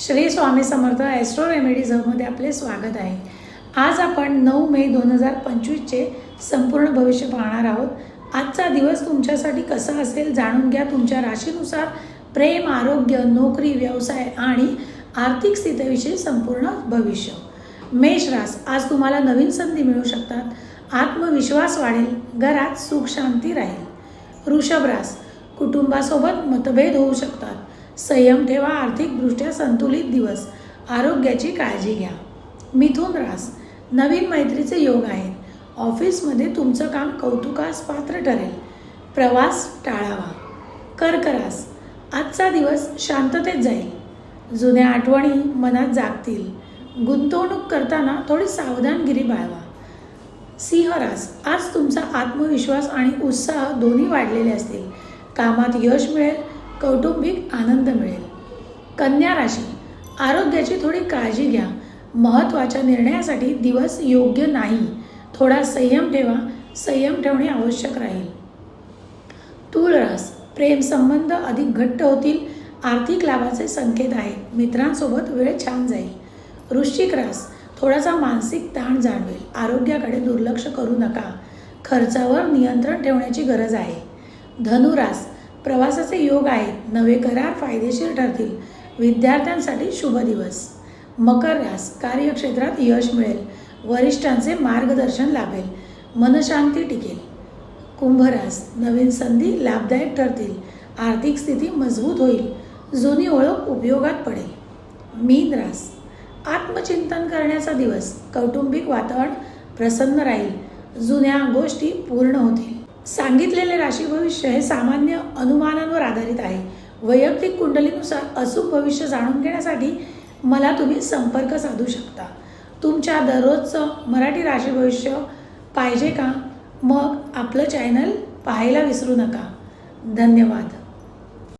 Shri Swami Samarth astro remedies हबमध्ये आपले स्वागत आहे. आज आपण नऊ मे दोन हजार पंचवीसचे संपूर्ण भविष्य पाहणार आहोत. आजचा दिवस तुमच्यासाठी कसा असेल जाणून घ्या. तुमच्या राशीनुसार प्रेम आरोग्य नोकरी व्यवसाय आणि आर्थिक स्थितीविषयी संपूर्ण भविष्य. मेष रास आज तुम्हाला नवीन संधी मिळू शकतात. आत्मविश्वास वाढेल घरात सुख शांती राहील. वृषभ रास कुटुंबासोबत मतभेद होऊ शकतात. संयम ठेवा आर्थिकदृष्ट्या संतुलित दिवस. आरोग्याची काळजी घ्या. मिथुन रास नवीन मैत्रीचे योग आहेत. ऑफिसमध्ये तुमचं काम कौतुकास पात्र ठरेल. प्रवास टाळावा. कर्क रास आजचा दिवस शांततेत जाईल. जुन्या आठवणी मनात जागतील. गुंतवणूक करताना थोडी सावधानगिरी बाळवा सिंहरास आज तुमचा आत्मविश्वास आणि उत्साह दोन्ही वाढलेले असतील. कामात यश मिळेल कौटुंबिक आनंद मिळेल. कन्या राशी आरोग्याची थोडी काळजी घ्या. महत्त्वाच्या निर्णयासाठी दिवस योग्य नाही. थोडा संयम ठेवा. संयम ठेवणे आवश्यक राहील. तूळ रास प्रेम संबंध अधिक घट्ट होतील. आर्थिक लाभाचे संकेत आहेत. मित्रांसोबत वेळ छान जाईल. वृश्चिक रास थोडासा मानसिक ताण जाणवेल. आरोग्याकडे दुर्लक्ष करू नका. खर्चावर नियंत्रण ठेवण्याची गरज आहे. धनुरास प्रवासाचे योग आहेत. नवे करार फायदेशीर ठरतील. विद्यार्थ्यांसाठी शुभ दिवस. मकर रास कार्यक्षेत्रात यश मिळेल. वरिष्ठांचे मार्गदर्शन लाभेल. मनशांती टिकेल. कुंभरास नवीन संधी लाभदायक ठरतील. आर्थिक स्थिती मजबूत होईल. जुनी ओळख उपयोगात पडेल. मीन रास. आत्मचिंतन करण्याचा दिवस. कौटुंबिक वातावरण प्रसन्न राहील. जुन्या गोष्टी पूर्ण होतील. सांगितलेले राशी भविष्य हे सामान्य अनुमानांवर आधारित आहे. वैयक्तिक कुंडलीनुसार अचूक भविष्य जाणून घेण्यासाठी मला तुम्ही संपर्क साधू शकता. तुमच्या दररोजचं मराठी राशी भविष्य पाहिजे का? मग आपलं चॅनल पाहायला विसरू नका. धन्यवाद.